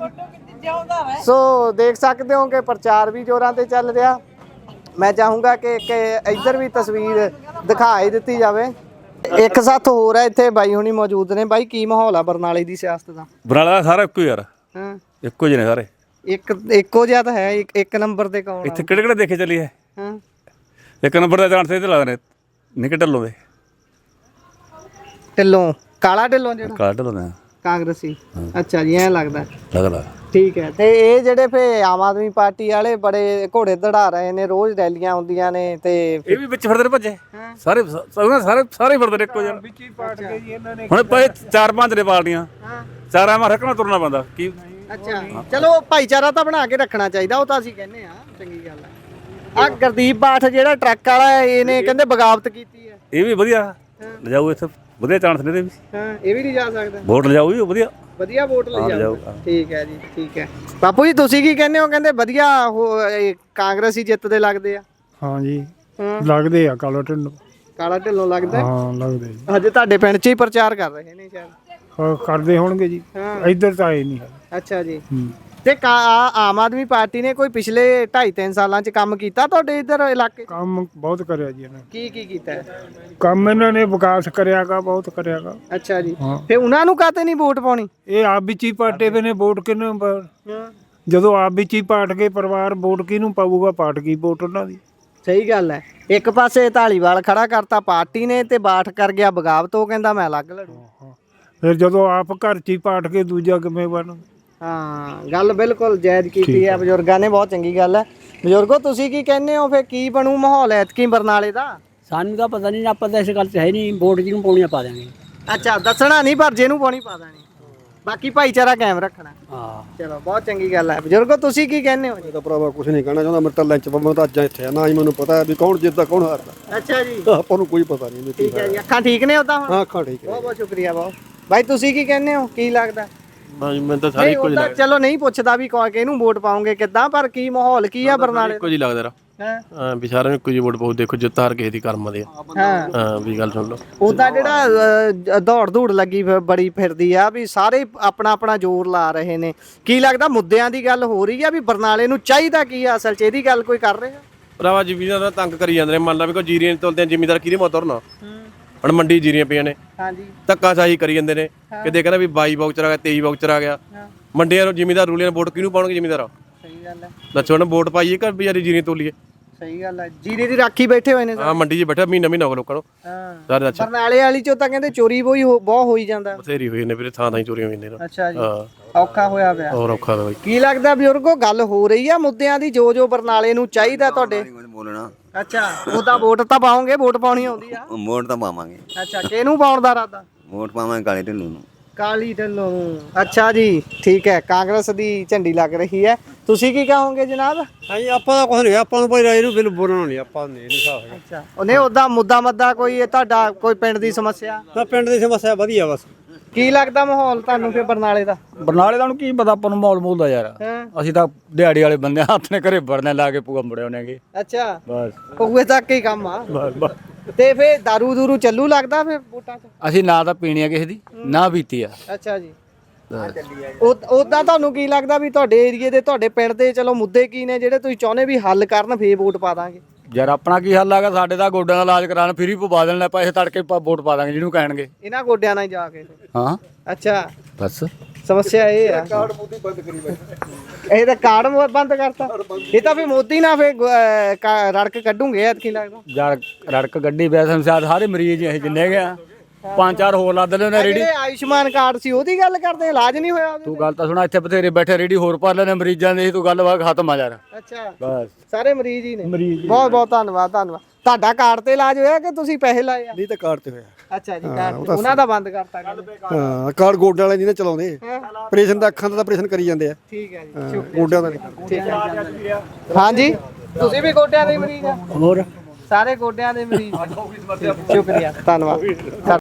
ਸੋ ਦੇਖ ਸਕਦੇ ਹੋ ਕਿ ਪ੍ਰਚਾਰ ਵੀ ਜੋਰਾਂ ਤੇ ਚੱਲ ਰਿਹਾ। ਮੈਂ ਚਾਹੂੰਗਾ ਕਿ ਕਿ ਇੱਧਰ ਵੀ ਤਸਵੀਰ ਦਿਖਾਈ ਦਿੱਤੀ ਜਾਵੇ। ਇੱਕ ਸਾਥ ਹੋਰ ਹੈ ਇੱਥੇ ਬਾਈ ਹੁਣੀ ਮੌਜੂਦ ਨੇ। ਬਾਈ ਕੀ ਮਾਹੌਲ ਆ ਬਰਨਾਲੇ ਦੀ ਸਿਆਸਤ ਦਾ?
ਬਰਨਾਲਾ ਦਾ ਸਾਰਾ ਇੱਕੋ ਹੀ ਯਾਰ।
ਹਾਂ।
ਇੱਕੋ ਜਿਹੇ ਨੇ ਸਾਰੇ।
ਇੱਕ ਇੱਕੋ ਜਿਹਾ ਤਾਂ ਹੈ ਇੱਕ- ਇੱਕ ਨੰਬਰ ਤੇ ਕੌਣ ਆ
ਇੱਥੇ ਕਿਹੜੇ ਕਿਹੜੇ ਦੇਖੇ ਚੱਲੀ ਹੈ।
ਹਾਂ
ਇੱਕ ਨੰਬਰ ਦਾ ਚਾਂਸ ਤੇ ਲੱਗਦੇ ਨੇ ਨਿਕਟ ਢੱਲੋਂ ਦੇ?
ਢਿੱਲੋਂ। ਕਾਲਾ ਢਿੱਲੋਂ ਜਿਹੜਾ?
ਕਾਟ ਢੱਲੋਂ ਦੇ।
ਕਾਂਗਰਸੀ। ਅੱਛਾ ਜੀ ਐਂ ਲੱਗਦਾ।
ਲੱਗਦਾ।
ਠੀਕ ਹੈ ਤੇ ਇਹ ਜਿਹੜੇ ਫੇ ਆਮ ਆਦਮੀ ਪਾਰਟੀ ਵਾਲੇ ਬੜੇ ਘੋੜੇ ਦੜਾ ਰਹੇ ਨੇ ਰੋਜ਼ ਰੈਲੀਆਂ ਹੁੰਦੀਆਂ ਨੇ ਤੇ
ਇਹ ਵੀ ਵਿੱਚ ਫਿਰਦੇ ਨੇ ਭੱਜੇ? ਸਾਰੇ ਸਾਰੇ ਸਾਰੇ ਸਾਰੇ ਫਿਰਦੇ ਨੇ ਇੱਕੋ ਜਿਹੇ।
ਵਿੱਚ ਹੀ ਪਾਟ ਕੇ ਜੀ ਇਹਨਾਂ ਨੇ
ਹੁਣ ਪਏ ਚਾਰ ਪੰਜ ਨੇ ਪਾਰਟੀਆਂ। ਚਾਰਾਂ ਮਾਰ ਰੱਖਣਾ ਤੁਰਨਾ ਪੈਂਦਾ। ਕੀ
ਅੱਛਾ ਚਲੋ ਭਾਈਚਾਰਾ ਤਾਂ ਬਣਾ ਕੇ ਰੱਖਣਾ ਚਾਹੀਦਾ ਉਹ ਤਾਂ ਅਸੀਂ ਕਹਿੰਦੇ ਆ ਚੰਗੀ ਗੱਲ ਹੈ ਆ ਗੁਰਦੀਪ ਬਾਠ ਜਿਹੜਾ ਟਰੱਕ ਵਾਲਾ ਹੈ, ਇਹਨੇ ਕਹਿੰਦੇ ਬਗਾਵਤ ਕੀਤੀ ਹੈ।
ਇਹ ਵੀ ਵਧੀਆ। ਲਿਜਾਓ ਇੱਥੇ ਵਧੀਆ ਚਾਂਸ ਨੇ ਇਹਦੇ ਵੀ।
ਹਾਂ ਇਹ ਵੀ ਨਹੀਂ ਜਾ ਸਕਦਾ।
ਵੋਟ ਲਿਜਾਓ ਵੀ ਵਧੀਆ।
ਵਧੀਆ ਵੋਟ
ਲਿਜਾਓ।
ਠੀਕ ਹੈ ਜੀ ਠੀਕ ਹੈ। ਬਾਪੂ ਜੀ ਤੁਸੀਂ ਕੀ ਕਹਿੰਦੇ ਹੋ? ਕਹਿੰਦੇ ਵਧੀਆ ਕਾਂਗਰਸੀ ਜਿੱਤਦੇ ਲੱਗਦੇ ਆ।
ਹਾਂ ਜੀ ਲੱਗਦੇ ਆ ਕਾਲਾ ਢਿੱਲੋਂ।
ਕਾਲਾ ਢਿੱਲੋਂ ਲੱਗਦਾ ਹੈ?
ਲੱਗਦੇ ਜੀ।
ਹਜੇ ਤੁਹਾਡੇ ਪਿੰਡ 'ਚ ਹੀ ਪ੍ਰਚਾਰ ਕਰ ਰਹੇ ਨੇ ਸ਼ਾਇਦ।
ਕਰਦੇ ਹੋਣਗੇ ਜੀ। ਇੱਧਰ ਤਾਂ ਆਏ ਨਹੀਂ ਹੈ।
ਅੱਛਾ ਜੀ।
ਹੂੰ।
ਤੇ ਕਾ- ਆ- ਆਮ ਆਦਮੀ ਪਾਰਟੀ ਨੇ ਕੋਈ ਪਿਛਲੇ 2.5 3 ਸਾਲਾਂ 'ਚ ਕੰਮ ਕੀਤਾ ਤੁਹਾਡੇ ਇੱਧਰ ਇਲਾਕੇ 'ਚ?
ਕੰਮ ਬਹੁਤ ਕਰਿਆ ਜੀ ਇਹਨਾਂ
ਕੀ ਕੀ ਕੀਤਾ? ਹੈ?
ਕੰਮ ਇਹਨਾਂ ਨੇ ਵਿਕਾਸ ਕਰਿਆਗਾ ਬਹੁਤ ਕਰਿਆਗਾ।
ਅੱਛਾ ਜੀ।
ਹਾਂ।
ਫੇ ਉਹਨਾਂ ਨੂੰ ਕਾਤੇ ਨਹੀਂ ਵੋਟ ਪਾਉਣੀ?
ਇਹ ਆਪ ਵਿੱਚ ਹੀ ਪਾਟੇ ਵੇ ਨੇ ਵੋਟ ਕਿਹਨੂੰ ਪਾ- ਜਦੋਂ ਆਪ ਵਿੱਚ ਹੀ ਪਾਟ ਕੇ ਪਰਿਵਾਰ ਵੋਟ ਕਿਹਨੂੰ ਪਾਊਗਾ? ਪਾਟ ਗਈ ਵੋਟ ਉਹਨਾਂ ਦੀ।
ਸਹੀ ਗੱਲ ਹੈ। ਇੱਕ ਪਾਸੇ ਢਾਲੀਵਾਲ ਖੜਾ ਕਰਤਾ ਪਾਰਟੀ ਨੇ ਤੇ ਬਾਠ ਕਰ ਗਿਆ ਬਗਾਵਤ ਉਹ ਕਹਿੰਦਾ ਮੈਂ ਅਲੱਗ ਲੜੂ।
ਫਿਰ ਜਦੋਂ ਆਪ ਘਰ 'ਚ ਹੀ ਪਾਟ ਕੇ ਦੂਜਾ ਕਿਵੇਂ ਬਣ
ਹਾਂ ਗੱਲ ਬਿਲਕੁਲ ਜਾਇਜ਼ ਕੀਤੀ ਹੈ ਬਜ਼ੁਰਗਾਂ ਨੇ ਬਹੁਤ ਚੰਗੀ ਗੱਲ ਹੈ। ਬਜ਼ੁਰਗੋ ਤੁਸੀਂ ਕੀ ਕਹਿੰਦੇ ਹੋ? ਫੇ ਕੀ ਬਣੂ ਮਾਹੌਲ ਐਤਕੀ ਬਰਨਾਲੇ ਦਾ?
ਸਾਨੂੰ ਤਾਂ ਪਤਾ ਨਹੀਂ ਆਪਾਂ ਤਾਂ ਇਸ ਗੱਲ 'ਚ ਹੈ ਨਹੀਂ ਵੋਟ ਜਿਹਨੂੰ ਪਾਉਣੀਆਂ ਪਾ ਦਿਆਂਗੇ।
ਅੱਛਾ ਦੱਸਣਾ ਨਹੀਂ ਪਰ ਜਿਹਨੂੰ ਪਾਣੀ ਪਾ ਦੇਣੀ। ਬਾਕੀ ਭਾਈਚਾਰਾ ਕਾਇਮ ਰੱਖਣਾ।
ਹਾਂ।
ਚਲੋ ਬਹੁਤ ਚੰਗੀ ਗੱਲ ਹੈ। ਬਜ਼ੁਰਗੋ ਤੁਸੀਂ ਕੀ ਕਹਿੰਦੇ ਹੋ ਜੀ?
ਤਾਂ ਭਰਾਵਾ ਕੁਝ ਨਹੀਂ ਕਹਿਣਾ ਚਾਹੁੰਦਾ ਮੇਰੇ ਤਾਂ ਲੰਚ ਮੈਂ ਤਾਂ ਅੱਜ ਇੱਥੇ ਆ। ਨਾ ਹੀ ਮੈਨੂੰ ਪਤਾ ਹੈ ਵੀ ਕੌਣ ਜਿੱਤਦਾ ਕੌਣ ਹਾਰਦਾ।
ਅੱਛਾ ਜੀ।
ਆਪਾਂ ਨੂੰ ਕੋਈ ਪਤਾ ਨਹੀਂ
ਠੀਕ ਹੈ ਜੀ ਅੱਖਾਂ ਠੀਕ ਨੇ ਉਦਾਂ ਹੁਣ?
ਹਾਂ ਖਾ ਠੀਕ
ਬਹੁਤ ਬਹੁਤ ਸ਼ੁਕਰੀਆ ਬਹੁਤ। ਭਾਈ ਤੁਸੀਂ ਕੀ ਕਹਿੰਦੇ ਹੋ? ਕੀ ਲੱਗਦਾ?
ਹਾਂ ਮੈਨੂੰ ਤਾਂ
ਨਹੀਂ ਉਹਦਾ ਚਲੋ ਨਹੀਂ ਪੁੱਛਦਾ ਵੀ ਕੋ ਕਿਹਨੂੰ ਵੋਟ ਪਾਉਂਗੇ ਕਿੱਦਾਂ ਪਰ ਕੀ ਮਾਹੌਲ ਕੀ ਆ ਬਰਨਾਲੇ
ਇੱਕੋ ਜੀ ਲੱਗਦਾ ਰਾ
ਹਾਂ?
ਹਾਂ ਵੀ ਸਾਰਿਆਂ ਨੂੰ ਇੱਕੋ ਜੀ ਵੋਟ ਪਾਉ ਦੇਖੋ ਜਿੱਤ ਹਾਰ ਕਿਸੇ ਦੀ ਕਰਮ ਦੇ ਆ।
ਹਾਂ।
ਹਾਂ ਵੀ ਗੱਲ ਸੁਣ ਲਓ।
ਉਹਦਾ ਜਿਹੜਾ ਅਹ, ਦੌੜ ਧੂੜ ਲੱਗੀ ਫਿਰ ਬੜੀ ਫਿਰਦੀ ਆ ਵੀ ਸਾਰੇ ਆਪਣਾ ਆਪਣਾ ਜ਼ੋਰ ਲਾ ਰਹੇ ਨੇ। ਕੀ ਲੱਗਦਾ ਮੁੱਦਿਆਂ ਦੀ ਗੱਲ ਹੋ ਰਹੀ ਆ ਵੀ ਬਰਨਾਲੇ ਨੂੰ ਚਾਹੀਦਾ ਕੀ ਆ ਅਸਲ 'ਚ? ਇਹਦੀ ਗੱਲ ਕੋਈ ਕਰ ਰਿਹਾ?
ਭਰਾਵਾ ਜ਼ਿਮੀਦਾਰ ਤੰਗ ਕਰੀ ਜਾਂਦੇ ਨੇ ਮੰਨ ਲਾ ਵੀ ਕੋਈ ਜੀਰੀਆਂ ਨੀ ਤੋਲਦੇ ਜ਼ਿਮੀਦਾਰ ਕਿਹਦੇ ਮਾ ਤੁਰਨਾ? ਹੁਣ ਮੰਡੀ ਜੀਰੀਆਂ ਪਈਆਂ ਨੇ।
ਹਾਂਜੀ।
ਧੱਕਾ ਸਾਹੀ ਕਰੀ ਜਾਂਦੇ ਨੇ। ਕਿਤੇ ਕਹਿੰਦਾ ਵੀ 22 ਬਾਊਚਰ ਆ ਗਿਆ 23 ਬਾਊਚਰ ਆ ਗਿਆ। ਮੰਡੀਆਂ ਨੂੰ ਜ਼ਿਮੀਦਾਰ ਰੂਲੀਆਂ ਨੂੰ ਵੋਟ ਕਿਹਨੂੰ ਪਾਉਣਗੇ ਜ਼ਿਮੀਦਾਰ?
ਸਹੀ ਗੱਲ ਹੈ।
ਦੱਸੋ ਹੁਣ ਵੋਟ ਪਾਈਏ ਕਿ ਵਿਚਾਰੀ ਜੀਰੀਆਂ ਤੋਲੀਏ?
ਸਹੀ ਗੱਲ ਹੈ। ਜੀਰੀ ਦੀ ਰਾਖੀ ਬੈਠੇ ਹੋਏ ਨੇ ਸਾਰੇ।
ਹਾਂ ਮੰਡੀ 'ਚ ਬੈਠਾ ਮਹੀਨਾ ਮਹੀਨਾ ਹੋ ਗਿਆ ਲੋਕਾਂ ਨੂੰ।
ਹਾਂ।
ਸਾਰੇ ਅੱਛਾ
ਬਰਨਾਲੇ ਵਾਲੀ ਚੋਂ ਤਾਂ ਕਹਿੰਦੇ ਚੋਰੀ ਬੋਈ ਹੋ- ਬਹੁਤ ਹੋਈ ਜਾਂਦਾ।
ਬਥੇਰੀ ਹੋਈ ਨੇ ਵੀਰੇ ਥਾਂ ਥਾਂ ਹੀ ਚੋਰੀਆਂ ਹੋਈਆਂ ਨੇ।
ਅੱਛਾ ਜੀ।
ਹਾਂ।
ਔਖਾ ਹੋਇਆ ਪਿਆ।
ਹੋਰ ਔਖਾ ਬਾਈ।
ਕੀ ਲੱਗਦਾ ਬਜ਼ੁਰਗੋ ਗੱਲ ਹੋ ਰਹੀ ਆ ਮੁੱਦਿਆਂ ਦੀ ਜੋ ਜੋ ਬਰਨਾਲੇ ਨੂੰ ਚਾਹੀਦਾ ਤੁਹਾਡੇ?
ਬੋਲਣਾ।
ਅੱਛਾ ਉਹਦਾ ਵੋਟ ਤਾਂ ਪਾਉਂਗੇ ਵੋਟ ਪਾਉਣੀ ਆਉਂਦੀ ਆ।
ਵੋਟ ਤਾਂ ਪਾਵਾਂਗੇ।
ਅੱਛਾ ਕਿਹਨੂੰ ਪਾਉਣ ਦਾ ਇਰਾਦਾ?
ਵੋਟ ਪਾਵਾਂਗੇ ਕਾਲੇ ਢਿੱਲੋਂ ਨੂੰ।
ਕਾਲੀ ਢੱਲੋਂ ਨੂੰ। ਅੱਛਾ ਜੀ ਠੀਕ ਹੈ ਕਾਂਗਰਸ ਦੀ ਝੰਡੀ ਲੱਗ ਰਹੀ ਹੈ। ਤੁਸੀਂ ਕੀ ਕਹੋਗੇ ਜਨਾਬ?
ਹਾਂਜੀ ਆਪਾਂ ਤਾਂ ਕੁਝ ਨਹੀਂ ਆਪਾਂ ਨੂੰ ਭਾਈ ਇਹਨੂੰ ਬਿਲ ਬੋਲਣਾ ਨਹੀਂ ਆਪਾਂ ਨਹੀਂ ਨਹੀਂ ਹਿਸਾਬ ਹੈਗਾ।
ਅੱਛਾ ਉਹਨੇ ਉਹਦਾ ਮੁੱਦਾ ਮੱਦਾ ਕੋਈ ਇਹ ਤੁਹਾਡਾ ਕੋਈ ਪਿੰਡ ਦੀ ਸਮੱਸਿਆ?
ਤਾਂ ਪਿੰਡ ਦੀ ਸਮੱਸਿਆ ਵਧੀਆ ਬਸ।
ਕੀ ਲੱਗਦਾ ਮਾਹੌਲ ਤੁਹਾਨੂੰ ਫਿਰ ਬਰਨਾਲੇ ਦਾ?
ਬਰਨਾਲੇ ਦਾ ਨੂੰ ਕੀ ਪਤਾ ਆਪਾਂ ਨੂੰ ਮਾਹੌਲ ਮੂਲ ਦਾ ਯਾਰ।
ਹਾਂ।
ਅਸੀਂ ਤਾਂ ਦਿਹਾੜੀ ਵਾਲੇ ਬੰਦੇ ਆ, ਹੱਥ ਨੇ ਘਰੇ ਵੜਨੇ ਲਾ ਕੇ ਪੂਆ ਮੁੜੇ ਹੋਣੇਗੇ
ਅੱਛਾ।
ਬਸ।
ਪੂਏ ਤੱਕ ਹੀ ਕੰਮ ਆ।
ਬਸ ਬਸ।
ਤੇ ਫਿਰ ਦਾਰੂ ਦੂਰੂ ਚੱਲੂ ਲੱਗਦਾ ਫਿਰ ਵੋਟਾਂ 'ਚ?
ਅਸੀਂ ਨਾ ਤਾਂ ਪੀਣੀ ਆ ਕਿਸੇ ਦੀ ਨਾ ਪੀਤੀ ਆ।
ਅੱਛਾ ਜੀ। ਉਦਾਂ ਤੁਹਾਨੂੰ ਕੀ ਲੱਗਦਾ ਵੀ ਤੁਹਾਡੇ ਏਰੀਏ ਦੇ ਤੁਹਾਡੇ ਪਿੰਡ ਦੇ ਚਲੋ ਮੁੱਦੇ ਕੀ ਨੇ ਜਿਹੜੇ ਤੁਸੀਂ ਚਾਹੁੰਦੇ ਵੀ ਹੱਲ ਕਰਨ ਫੇਰ ਵੋਟ ਪਾ ਦਾਂਗੇ?
ਯਾਰ ਆਪਣਾ ਕੀ ਹੱਲ ਆਗਾ ਸਾਡੇ ਦਾ ਗੋਡਿਆਂ ਦਾ ਇਲਾਜ ਕਰਾਣ ਫ੍ਰੀ ਪਵਾ ਦੇਣ ਪੈਸੇ ਤੜਕੇ ਪਾ- ਵੋਟ ਪਾ ਦਾਂਗੇ ਜਿਹਨੂੰ ਕਹਿਣਗੇ।
ਇਹਨਾਂ ਗੋਡਿਆਂ ਨਾਲ ਹੀ ਜਾ ਕੇ।
ਹਾਂ।
ਅੱਛਾ।
ਬਸ।
ਸਮੱਸਿਆ ਇਹ ਆ। ਕਾਰਡ ਮੋਦੀ ਬੰਦ ਕਰੀ ਇਹ ਤਾਂ ਕਾਰਡ ਮੋ- ਬੰਦ ਕਰਤਾ। ਇਹ ਤਾਂ ਫੇ ਮੋਦੀ ਨਾਲ ਫੇ ਰੜਕ ਕੱਢੂਗੇ ਐਤਕੀ ਲੱਗਦਾ।
ਯਾਰ ਰੜਕ ਗੱਡੀ ਵੈਸੇ ਸ਼ਾਇਦ ਸਾਰੇ ਮਰੀਜ਼ ਇਹ ਜਿੰਨੇ ਗਿਆ ਪੰਜ ਚਾਰ ਹੋਰ ਲੱਦ ਲੈਣੇ ਰੇੜੀ
ਜਿਹੜੇ ਆਯੁਸ਼ਮਾਨ ਕਾਰਡ ਸੀ ਉਹਦੀ ਗੱਲ ਕਰਦੇ ਇਲਾਜ ਨਹੀਂ ਹੋਇਆ ਉਹਦੇ
ਤੂੰ ਗੱਲ ਤਾਂ ਸੁਣਾ ਇੱਥੇ ਬਥੇਰੇ ਬੈਠੇ ਰੇੜੀ ਹੋਰ ਭਰ ਲੈਣੇ ਮਰੀਜ਼ਾਂ ਦੀ ਤੂੰ ਗੱਲ ਵਾ ਖਤਮ ਆ ਯਾਰ।
ਅੱਛਾ।
ਬਸ।
ਸਾਰੇ ਮਰੀਜ਼ ਹੀ ਨੇ।
ਮਰੀਜ਼
ਬਹੁਤ ਬਹੁਤ ਧੰਨਵਾਦ ਧੰਨਵਾਦ। ਤੁਹਾਡਾ ਕਾਰਡ ਤੇ ਇਲਾਜ ਹੋਇਆ ਕਿ ਤੁਸੀਂ ਪੈਸੇ ਲਾਏ ਆ?
ਨਹੀਂ ਤਾਂ ਕਾਰਡ ਤੇ ਹੋਇਆ।
ਅੱਛਾ ਜੀ ਕਾਰਡ। ਉਹਨਾਂ ਦਾ ਬੰਦ ਕਰਤਾ ਕਹਿੰਦੇ।
ਹਾਂ ਕਾਰਡ ਗੋਡੇ ਵਾਲੇ ਨਹੀਂ ਨਾ ਚਲਾਉਂਦੇ ਆਪਰੇਸ਼ਨ ਦਾ ਅੱਖਾਂ ਦਾ ਤਾਂ ਆਪਰੇਸ਼ਨ ਕਰੀ ਜਾਂਦੇ ਆ।
ਠੀਕ ਹੈ ਜੀ
ਹਾਂ, ਗੋਡਿਆਂ ਦਾ ਨਹੀਂ।
ਠੀਕ ਹੈ। ਹਾਂਜੀ ਤੁਸੀਂ ਵੀ ਗੋਡਿਆਂ ਦੇ ਮਰੀਜ਼ ਆ?
ਹੋਰ?
ਸਾਰੇ ਗੋਡਿਆਂ ਦੇ ਮਰੀਜ਼ ਸ਼ੁਕਰੀਆ ਧੰਨਵਾਦ।